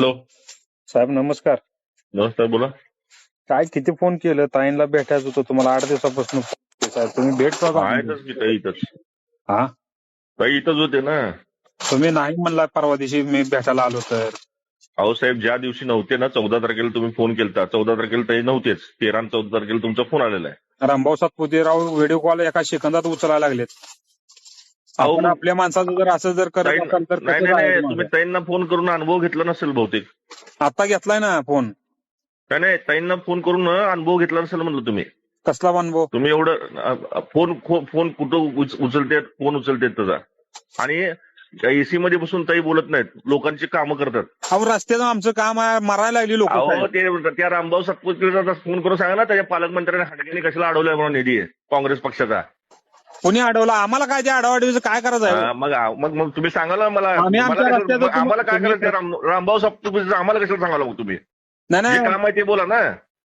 Hello. साहेब नमस्कार. नमस्कार बोला. काय किती फोन केलं? ताईंना भेटायचं होतं तुम्हाला आठ दिवसापासून साहेब तुम्ही भेटतो का आहेतच की ताई इथंच. हा? ताई इथंच होते ना. तुम्ही नाही म्हणला परवा दिवशी मी भेटायला आलो तर? अहो साहेब ज्या दिवशी नव्हते ना चौदा तारखेला तुम्ही फोन केलता. चौदा तारखेला ताई नव्हतेच. तेरा आणि चौदा तारखेला तुमचा फोन आलेला आहे. रामभाऊ सातपुतेराव व्हिडिओ कॉल एका सेकंदात उचलायला लागलेत. आपण आपल्या माणसाचं जर असं जर करत ताई- असाल तर नाही कसं नाही नाही राहायचं तुम्ही? ताईंना फोन करून अनुभव घेतला नसेल बहुतेक. आता घेतलाय ना फोन. नाही नाही ताईंना फोन करून अनुभव घेतला नसेल म्हणलं तुम्ही. कसला अनुभव? तुम्ही एवढं अ, अ, फोन फोन कुठं उच- उचलतेत फोन उचलतेत त्याचा. आणि एसी मध्ये बसून ताई बोलत नाहीत. लोकांची कामं करतात. अहो रस्त्याचं आमचं काम आहे मरायला लागली लोक ते त्या रामभाऊ सातपुतेचा फोन करून सांगा ना त्याच्या पालकमंत्र्यांनी हडक्याने कशाला अडवलाय म्हणून निधी काँग्रेस पक्षाचा. कोणी अडवला? आम्हाला काय ते अडवाडीचं काय करायचं आहे? हा, मग मग मग तुम्ही सांगा ना मला. आम्ही आमच्या मला कशाला- रस्त्याचं मग आम्हाला काय तुम्ही- करायचं राम- रामभाऊ सातपुतेचं आम्हाला कशाला सांगायला मग तुम्ही? नाही जे नाही काम आहे ते बोला ना.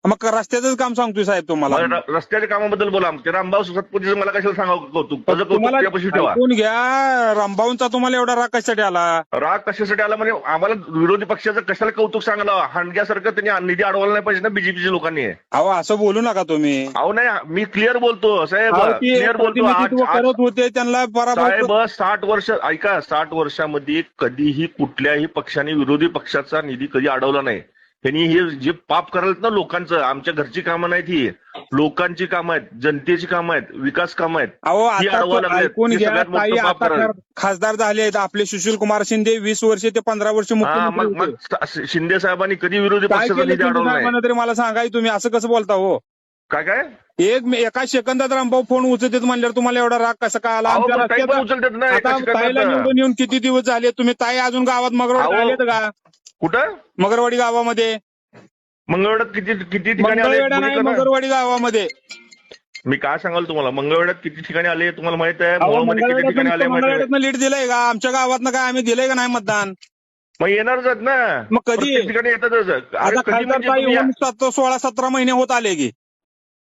मग रस्त्याचं काम सांगतोय साहेब तुम्हाला. मला र- रस्त्याच्या कामाबद्दल बोला. ते रामभाऊ सातपुतेचं मला कशाला सांगावं कौतुक? कौतुक तुम्हाला त्यापाशी ठेवा. ऐकून घ्या रामभाऊंचा तुम्हाला एवढा राग कशासाठी आला? राग कशासाठी आला म्हणजे आम्हाला विरोधी पक्षाचं कशाला कौतुक सांगायला हांडग्यासारखं त्यांनी निधी अडवायला नाही पाहिजे ना बीजेपीच्या लोकांनी. अहो असं बोलू नका तुम्ही. अहो नाही मी क्लिअर बोलतो साहेब. अहो, ते क्लिअर बोलतो. प्रतिनिधित्व आज- आज- करत होते त्यांना पराभव साहेब साठ वर्ष ऐका साठ वर्षामध्ये कधीही कुठल्याही पक्षाने विरोधी पक्षाचा निधी कधी अडवला नाही. त्यांनी हे जे पाप करायला ना लोकांचं आमच्या घरची कामं नाहीत ही. लोकांची कामं आहेत जनतेची कामं आहेत विकास कामं आहेत. अहो ती आता अडवायला तो लागलेत. ऐकून हे घ्या सगळ्यात मोठं ताई पाप आता करायला. खा- खासदार झाले आहेत आपले सुशील कुमार शिंदे वीस वर्ष ते पंधरा वर्ष हा, मुख्यमंत्री मग होते. मग स- शिंदे साहेबांनी कधी विरोधी काय पक्षाचा केलं निधी तुम्ही? अडवला नाही. साहेबांना तरी मला सांगाय तुम्ही असं कसं बोलता हो? काय काय? एक मी- एका सेकंदात रामभाऊ फोन उचलते म्हणल्यावर तुम्हाला एवढा राग कसा काय आला? अहो, आमच्या पण ताई पण रस्त्यात उचलतात ना आता ताईला? निवडून येऊन किती दिवस झाले तुम्ही ताई अजून गावात अहो, आलेत का? कुठं? मगरवाडी गावामध्ये. मंगळवेढ्यात किती किती ठिकाणी आले? मंगळवेढा नाही? मगरवाडी गावामध्ये. मी काय सांगाल तुम्हाला? मंगळवेढ्यात किती ठिकाणी आले तुम्हाला माहीत आहे? अहो, मोहोळमध्ये किती ठिकाणी आले मंगळवेढ्यातनं माहिती आहे? मंगळवेढ्यातनं लीड दिलंय का? आमच्या गावातनं काय आम्ही दिलंय का नाही मतदान? मग येणारच आहेत ना. मग कधी? प्रत्येक ठिकाणी येतातच अरे आता कधी खासदार म्हणजे ताई तुम्ही या- होऊन सात- सोळा सतरा महिने होत आले की.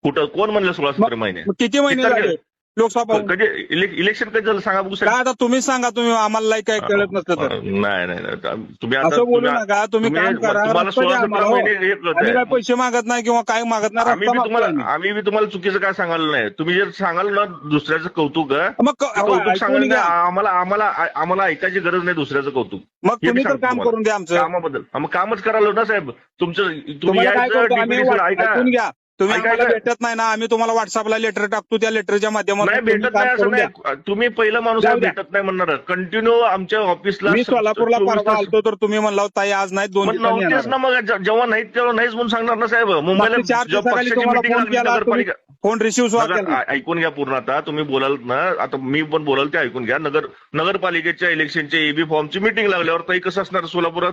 कुठं? कोण म्हणलं सोळा सतरा महिने? मग किती महिने किती झाले? लोकसभा होऊन? कधी इले- इलेक्शन कधी झालं सांगा बघू काय आता तुम्हीच सांगा तुम्ही आम्हाला लाई काय कळत नसतं तर नाही नाही नाही. तुम्ही आता असं बोलू तुम्ही- नका तुम्ही काम तुम्ही- करा तुम्हाला रस्ता सोळा द्या सतरा आम्हाला, हो. महिने कळतंय. आम्ही काय पैसे मागत नाही किंवा काय मागत नाही आम्ही रस्ता बी तुम्हाला मागतोय आम्ही. आम्ही बी तुम्हाला चुकीचं काय सांगायला नाही तुम्ही जर सांगाल ना दुसऱ्याचं कौतुक मग क- कौतुक ऐकून सांगायला घ्या. नाही. आम्हाला आम्हाला आम्हाला ऐकायची गरज नाही दुसऱ्याचं कौतुक मग हे तुम्ही तर सांगतो काम तुम्हाला. करून द्या आमचं कामाबद्दल हा, मग कामच करायला ना साहेब तुमचं तुम्ही तुम्हाला काय यायचं करतो आम्ही DPDC ला ऐका ऐकून घ्या तुम्ही ऐका, आम्हाला ऐका. भेटत नाही ना आम्ही तुम्हाला व्हॉट्सअपला लेटर टाकतो त्या लेटरच्या माध्यमातून नाही तुम्ही भेटत काम नाही असं करून द्या. नाही. तुम्ही पहिला माणूस जाऊ आहे, द्या. भेटत नाही म्हणणार. कंटिन्यू आमच्या ऑफिसला मी सोलापूरला परवा आलतो तर तुम्ही म्हणला ताई आज नाही दोन दिवसांनी नव्हतेच येणार ना मग जे- जेव्हा नाहीत तेव्हा नाहीच म्हणून सांगणार ना साहेब. मुंबईला चार जेव्हा दिवसाखाली पक्षाची तुम्हाला मिटिंग फोन लागली केला, नगरपालिका फोन रिसिव्ह सुद्धा नगर केला. ऐ- ऐकून घ्या पूर्ण आता. तुम्ही बोलाल ना आता मी पण बोलाल ते ऐकून घ्या. नगर नगरपालिकेच्या इलेक्शनच्या एबी फॉर्मची मिटिंग लागल्यावर ताई कसं असणार सोलापुरात?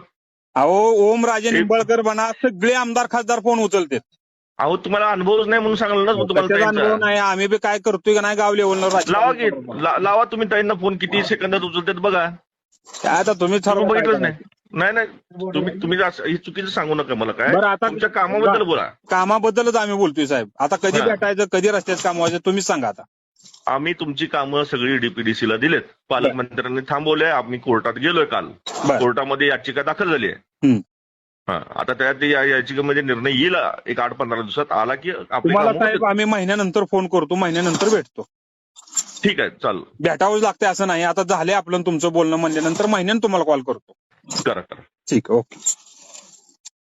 अहो ओम राजे निंबाळकर बना सगळे आमदार खासदार फोन उचलते अहो तुम्हाला अनुभवच नाही म्हणून सांगाल ना तुम्हाला त्याचा अनुभव ताईंचा. नाही आम्ही बी काय करतोय का नाही गाव लेवलवर लावा की ला- लावा तुम्ही ताईंना फोन किती सेकंदात उचलतात बघा. काय आता तुम्ही तुम्ही ठरवा काय बघितलंच नाही. करायचं. नाही नाही तुम्ही तुम्ही असं- हे चुकीचं सांगू नका मला काय. बरं, आता- तुमच्या कामाबद्दल बोला. कामाबद्दलच आम्ही बोलतोय साहेब. आता कधी हा. भेटायचं कधी रस्त्याचं काम व्हायचं तुम्हीच सांगा आता. आम्ही तुमची कामं सगळी डीपीडीसीला दिलेत. पालकमंत्र्यांनी थांबवलंय. आम्ही कोर्टात गेलोय काल. बर. कोर्टामध्ये याचिका दाखल झाली आहे. हम्म. आता त्यात या याचिकेमध्ये निर्णय येईल एक आठ पंधरा दिवसात. आला की तुम्हाला साहेब. आम्ही महिन्यानंतर फोन करतो महिन्यानंतर भेटतो. ठीक आहे चालेल. भेटावंच लागते असं नाही. आता झाले आपलं तुमचं बोलणं म्हणल्यानंतर महिन्यानं तुम्हाला कॉल करतो. करा करा. ठीक आहे ओके.